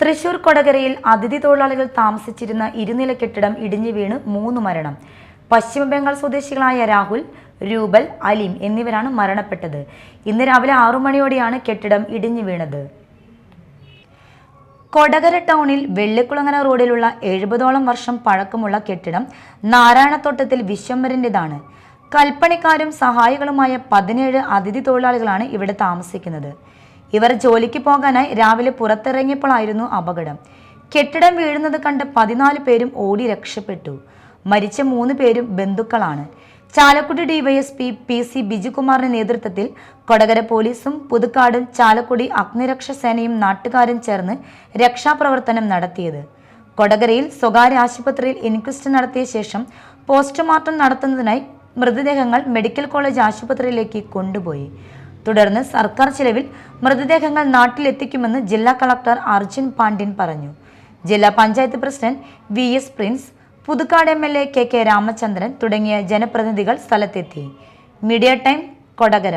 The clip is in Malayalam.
തൃശൂർ കൊടകരയിൽ അതിഥി തൊഴിലാളികൾ താമസിച്ചിരുന്ന ഇരുനില കെട്ടിടം ഇടിഞ്ഞു വീണ് മൂന്ന് മരണം. പശ്ചിമ ബംഗാൾ സ്വദേശികളായ രാഹുൽ രൂപൽ അലിം എന്നിവരാണ് മരണപ്പെട്ടത്. ഇന്ന് രാവിലെ ആറു മണിയോടെയാണ് കെട്ടിടം ഇടിഞ്ഞു വീണത്. കൊടകര ടൗണിൽ വെള്ളിക്കുളങ്ങര റോഡിലുള്ള എഴുപതോളം വർഷം പഴക്കമുള്ള കെട്ടിടം നാരായണത്തോട്ടത്തിൽ വിശ്വംഭരന്റെതാണ് കൽപ്പണിക്കാരും സഹായികളുമായ പതിനേഴ് അതിഥി തൊഴിലാളികളാണ് ഇവിടെ താമസിക്കുന്നത്. ഇവർ ജോലിക്ക് പോകാനായി രാവിലെ പുറത്തിറങ്ങിയപ്പോഴായിരുന്നു അപകടം. കെട്ടിടം വീഴുന്നത് കണ്ട് പതിനാല് പേരും ഓടി രക്ഷപ്പെട്ടു. മരിച്ച മൂന്ന് പേരും ബന്ധുക്കളാണ്. ചാലക്കുടി ഡിവൈഎസ്പി പി സി ബിജുകുമാറിന്റെ നേതൃത്വത്തിൽ കൊടകര പോലീസും പുതുക്കാടും ചാലക്കുടി അഗ്നിരക്ഷ സേനയും നാട്ടുകാരും ചേർന്ന് രക്ഷാപ്രവർത്തനം നടത്തിയത്. കൊടകരയിൽ സ്വകാര്യ ആശുപത്രിയിൽ ഇൻക്വസ്റ്റ് നടത്തിയ ശേഷം പോസ്റ്റ്മോർട്ടം നടത്തുന്നതിനായി മൃതദേഹങ്ങൾ മെഡിക്കൽ കോളേജ് ആശുപത്രിയിലേക്ക് കൊണ്ടുപോയി. തുടർന്ന് സർക്കാർ ചിലവിൽ മൃതദേഹങ്ങൾ നാട്ടിലെത്തിക്കുമെന്ന് ജില്ലാ കളക്ടർ അർജുൻ പാണ്ഡ്യൻ പറഞ്ഞു. ജില്ലാ panchayat president V S Prince Puthukkad M L A K K Ramachandran തുടങ്ങിയ ജനപ്രതിനിധികൾ സ്ഥലത്തെത്തി. Media time Kodakara.